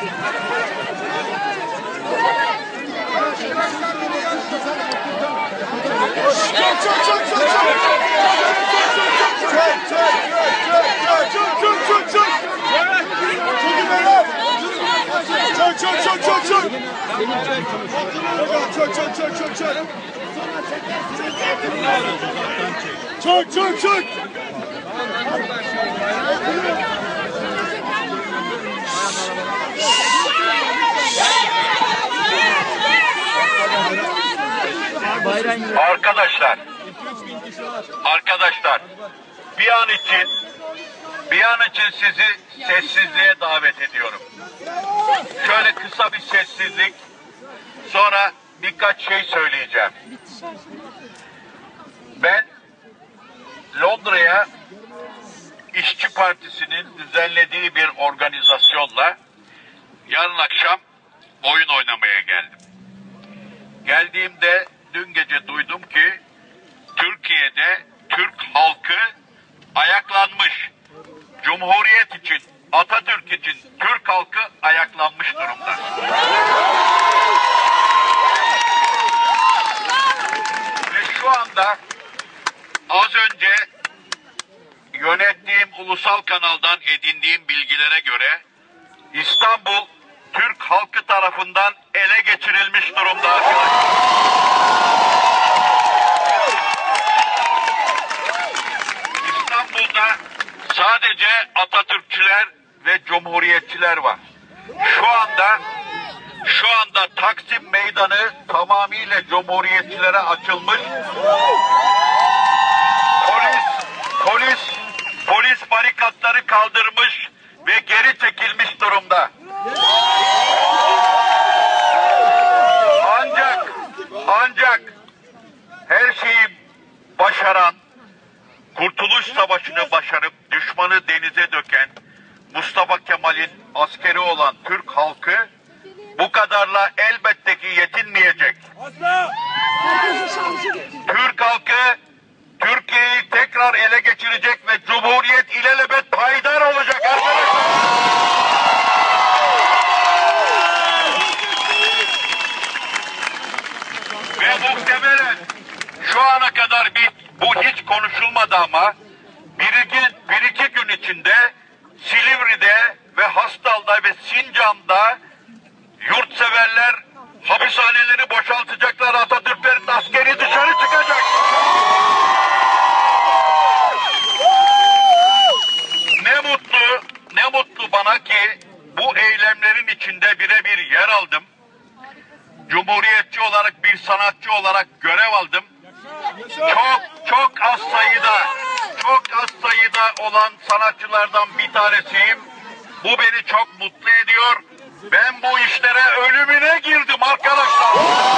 Çık çık çık. Arkadaşlar, arkadaşlar bir an için bir an için sizi sessizliğe davet ediyorum. Şöyle kısa bir sessizlik, sonra birkaç şey söyleyeceğim. Ben Londra'ya İşçi Partisi'nin düzenlediği bir organizasyonla yarın akşam oyun oynamaya geldim. Geldiğimde dün gece duydum ki Türkiye'de Türk halkı ayaklanmış. Cumhuriyet için, İçin Türk halkı ayaklanmış durumda. Ve şu anda az önce yönettiğim ulusal kanaldan edindiğim bilgilere göre İstanbul Türk halkı tarafından ele geçirilmiş durumda arkadaşlar. Sadece Atatürkçüler ve Cumhuriyetçiler var. Şu anda şu anda Taksim Meydanı tamamıyla Cumhuriyetçilere açılmış. Polis polis polis barikatları kaldırmış ve geri çekilmiş durumda. Ancak ancak her şeyi başaran Kurtuluş Savaşı'nı başarıp düşmanı denize döken Mustafa Kemal'in askeri olan Türk halkı bu kadarla elbette ki yetinmeyecek. Türk halkı Türkiye'yi tekrar ele geçirecek ve Cumhuriyet ilelebet payidar olacak arkadaşlar. Ve muhtemelen şu ana kadar bir, bu hiç konuşulmadı ama bir iki, bir iki gün içinde Silivri'de ve Hastal'da ve Sincan'da yurtseverler hapishaneleri boşaltacaklar. Atatürklerin askeri dışarı çıkacak. Ne mutlu, ne mutlu bana ki bu eylemlerin içinde birebir yer aldım. Cumhuriyetçi olarak bir sanatçı olarak görev aldım. Çok çok az sayıda, çok az sayıda olan sanatçılardan bir tanesiyim. Bu beni çok mutlu ediyor. Ben bu işlere ölümüne girdim arkadaşlar.